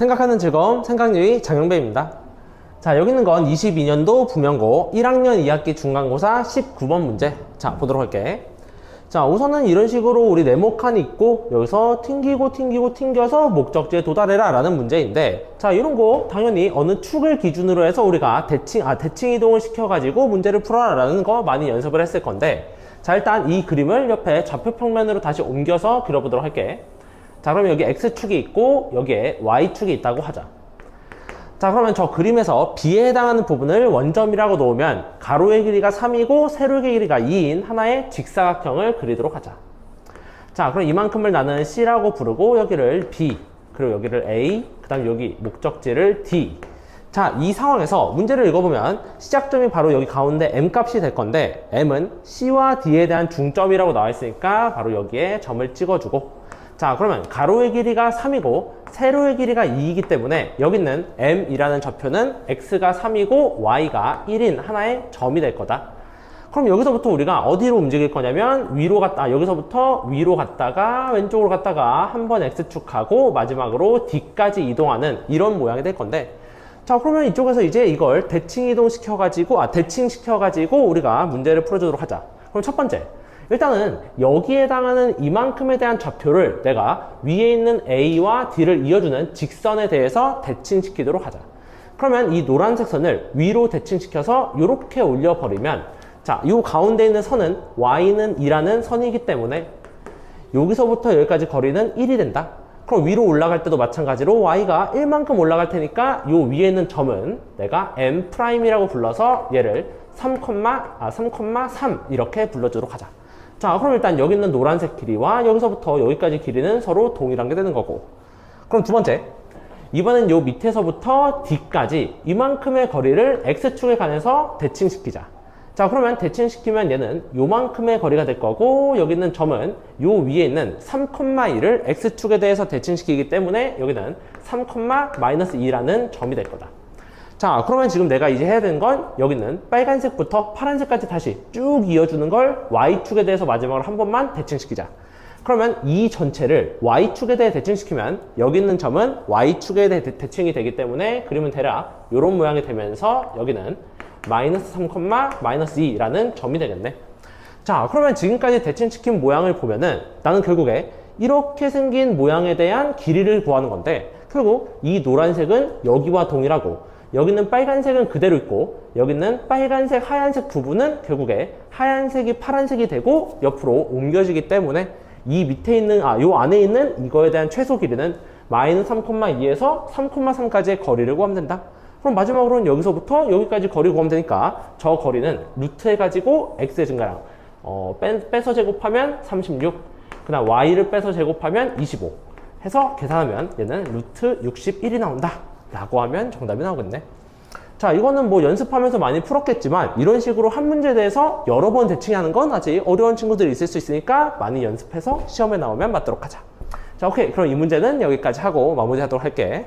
생각하는 즐거움 생각유희 장영배입니다. 자 여기 있는 건 22년도 부명고 1학년 2학기 중간고사 19번 문제 자 보도록 할게. 자 우선은 이런 식으로 우리 네모칸이 있고 여기서 튕기고 튕기고 튕겨서 목적지에 도달해라 라는 문제인데 자 이런 거 당연히 어느 축을 기준으로 해서 우리가 대칭 아 대칭 이동을 시켜 가지고 문제를 풀어라 라는 거 많이 연습을 했을 건데 자 일단 이 그림을 옆에 좌표 평면으로 다시 옮겨서 그려보도록 할게 자 그러면 여기 x축이 있고 여기에 y축이 있다고 하자. 자 그러면 저 그림에서 B에 해당하는 부분을 원점이라고 놓으면 가로의 길이가 3이고 세로의 길이가 2인 하나의 직사각형을 그리도록 하자. 자 그럼 이만큼을 나는 C라고 부르고 여기를 B 그리고 여기를 A 그 다음 여기 목적지를 D. 자 이 상황에서 문제를 읽어보면 시작점이 바로 여기 가운데 M 값이 될 건데 M은 C와 D에 대한 중점이라고 나와 있으니까 바로 여기에 점을 찍어주고 자 그러면 가로의 길이가 3이고 세로의 길이가 2이기 때문에 여기 있는 m이라는 좌표는 x가 3이고 y가 1인 하나의 점이 될 거다. 그럼 여기서부터 우리가 어디로 움직일 거냐면 위로 갔다 아, 여기서부터 위로 갔다가 왼쪽으로 갔다가 한 번 x축하고 마지막으로 d까지 이동하는 이런 모양이 될 건데 자 그러면 이쪽에서 이제 이걸 대칭 이동 시켜 가지고 아 대칭 시켜 가지고 우리가 문제를 풀어주도록 하자. 그럼 첫 번째 일단은 여기에 해당하는 이만큼에 대한 좌표를 내가 위에 있는 A와 D를 이어주는 직선에 대해서 대칭시키도록 하자. 그러면 이 노란색 선을 위로 대칭시켜서 이렇게 올려버리면 자, 이 가운데 있는 선은 Y는 2라는 선이기 때문에 여기서부터 여기까지 거리는 1이 된다. 그럼 위로 올라갈 때도 마찬가지로 y가 1만큼 올라갈 테니까 이 위에 있는 점은 내가 m'이라고 불러서 얘를 3, 아, 3,3 이렇게 불러주도록 하자. 자, 그럼 일단 여기 있는 노란색 길이와 여기서부터 여기까지 길이는 서로 동일한 게 되는 거고. 그럼 두 번째. 이번엔 요 밑에서부터 D까지 이만큼의 거리를 X축에 관해서 대칭시키자. 자, 그러면 대칭시키면 얘는 요만큼의 거리가 될 거고, 여기 있는 점은 요 위에 있는 3,2를 X축에 대해서 대칭시키기 때문에 여기는 3,-2라는 점이 될 거다. 자, 그러면 지금 내가 이제 해야 되는 건 여기 있는 빨간색부터 파란색까지 다시 쭉 이어주는 걸 Y축에 대해서 마지막으로 한 번만 대칭시키자. 그러면 이 전체를 Y축에 대해 대칭시키면 여기 있는 점은 Y축에 대해 대, 대칭이 되기 때문에 그림은 대략 이런 모양이 되면서 여기는 마이너스 3, 마이너스 2라는 점이 되겠네. 자, 그러면 지금까지 대칭시킨 모양을 보면은 나는 결국에 이렇게 생긴 모양에 대한 길이를 구하는 건데 결국 이 노란색은 여기와 동일하고 여기는 빨간색은 그대로 있고 여기는 빨간색, 하얀색 부분은 결국에 하얀색이 파란색이 되고 옆으로 옮겨지기 때문에 이 밑에 있는 아 요 안에 있는 이거에 대한 최소 길이는 마이너스 3,2에서 3,3까지의 거리를 구하면 된다. 그럼 마지막으로는 여기서부터 여기까지 거리 구하면 되니까 저 거리는 루트 해가지고 x의 증가량 어, 빼, 빼서 제곱하면 36 그 다음 y를 빼서 제곱하면 25 해서 계산하면 얘는 루트 61이 나온다 라고 하면 정답이 나오겠네. 자 이거는 뭐 연습하면서 많이 풀었겠지만 이런 식으로 한 문제에 대해서 여러 번 대칭하는 건 아직 어려운 친구들이 있을 수 있으니까 많이 연습해서 시험에 나오면 맞도록 하자. 자 오케이. 그럼 이 문제는 여기까지 하고 마무리하도록 할게